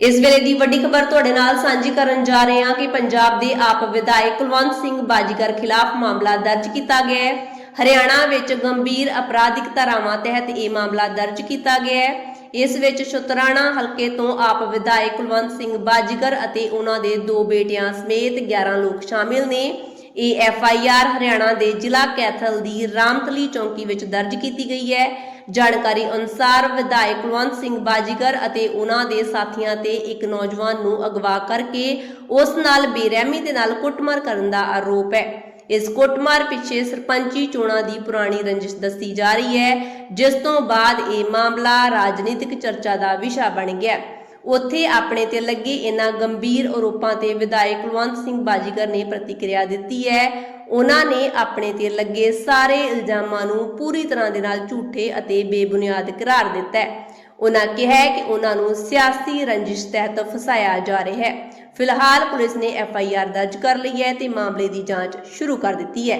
ਇਸ ਵੇਲੇ ਦੀ ਵੱਡੀ ਖਬਰ ਤੁਹਾਡੇ ਨਾਲ ਸਾਂਝੀ ਕਰਨ ਜਾ ਰਹੇ ਹਾਂ ਕਿ ਪੰਜਾਬ ਦੇ ਆਪ ਵਿਧਾਇਕ ਕੁਲਵੰਤ ਸਿੰਘ ਬਾਜੀਗਰ ਖਿਲਾਫ ਮਾਮਲਾ ਦਰਜ ਕੀਤਾ ਗਿਆ ਹੈ। ਹਰਿਆਣਾ ਵਿੱਚ ਗੰਭੀਰ ਅਪਰਾਧਿਕ ਧਾਰਾਵਾਂ ਤਹਿਤ ਇਹ ਮਾਮਲਾ ਦਰਜ ਕੀਤਾ ਗਿਆ ਹੈ। ਇਸ ਵਿੱਚ ਸ਼ੁਤਰਾਣਾ ਹਲਕੇ ਤੋਂ ਆਪ ਵਿਧਾਇਕ ਕੁਲਵੰਤ ਸਿੰਘ ਬਾਜੀਗਰ ਅਤੇ ਉਹਨਾਂ ਦੇ ਦੋ ਬੇਟਿਆਂ ਸਮੇਤ 11 ਲੋਕ ਸ਼ਾਮਿਲ ਨੇ। ਇਹ ਐਫ ਆਈ ਆਰ ਹਰਿਆਣਾ ਦੇ ਜ਼ਿਲ੍ਹਾ ਕੈਥਲ ਦੀ ਰਾਮਤਲੀ ਚੌਂਕੀ ਵਿੱਚ ਦਰਜ ਕੀਤੀ ਗਈ ਹੈ। ਜਾਣਕਾਰੀ ਅਨੁਸਾਰ ਵਿਧਾਇਕ ਕੁਲਵੰਤ ਸਿੰਘ ਬਾਜੀਗਰ ਅਤੇ ਉਹਨਾਂ ਦੇ ਸਾਥੀਆਂ ਤੇ ਇੱਕ ਨੌਜਵਾਨ ਨੂੰ ਅਗਵਾ ਕਰਕੇ ਉਸ ਨਾਲ ਬੇਰਹਿਮੀ ਦੇ ਨਾਲ ਕੁੱਟਮਾਰ ਕਰਨ ਦਾ ਆਰੋਪ ਹੈ। ਇਸ ਕੁੱਟਮਾਰ ਪਿੱਛੇ ਸਰਪੰਚੀ ਚੋਣਾਂ ਦੀ ਪੁਰਾਣੀ ਰੰਜਿਸ਼ ਦੱਸੀ ਜਾ ਰਹੀ ਹੈ, ਜਿਸ ਤੋਂ ਬਾਅਦ ਇਹ ਮਾਮਲਾ ਰਾਜਨੀਤਿਕ ਚਰਚਾ ਦਾ ਵਿਸ਼ਾ ਬਣ ਗਿਆ। ਉੱਥੇ ਆਪਣੇ ਤੇ ਲੱਗੇ ਇਹਨਾਂ ਗੰਭੀਰ ਆਰੋਪਾਂ ਤੇ ਵਿਧਾਇਕ ਕੁਲਵੰਤ ਸਿੰਘ ਬਾਜੀਗਰ ਨੇ ਪ੍ਰਤੀਕਿਰਿਆ ਦਿੱਤੀ ਹੈ। ਉਹਨਾਂ ਨੇ ਆਪਣੇ ਤੇ ਲੱਗੇ ਸਾਰੇ ਇਲਜ਼ਾਮਾਂ ਨੂੰ ਪੂਰੀ ਤਰ੍ਹਾਂ ਦੇ ਨਾਲ ਝੂਠੇ ਅਤੇ ਬੇਬੁਨਿਆਦ ਕਰਾਰ ਦਿੱਤਾ ਹੈ। ਉਹਨਾਂ ਕਿਹਾ ਕਿ ਉਹਨਾਂ ਨੂੰ ਸਿਆਸੀ ਰੰਜਿਸ਼ ਤਹਿਤ ਫਸਾਇਆ ਜਾ ਰਿਹਾ ਹੈ। ਫਿਲਹਾਲ ਪੁਲਿਸ ਨੇ ਐਫ ਆਈ ਆਰ ਦਰਜ ਕਰ ਲਈ ਹੈ ਤੇ ਮਾਮਲੇ ਦੀ ਜਾਂਚ ਸ਼ੁਰੂ ਕਰ ਦਿੱਤੀ ਹੈ।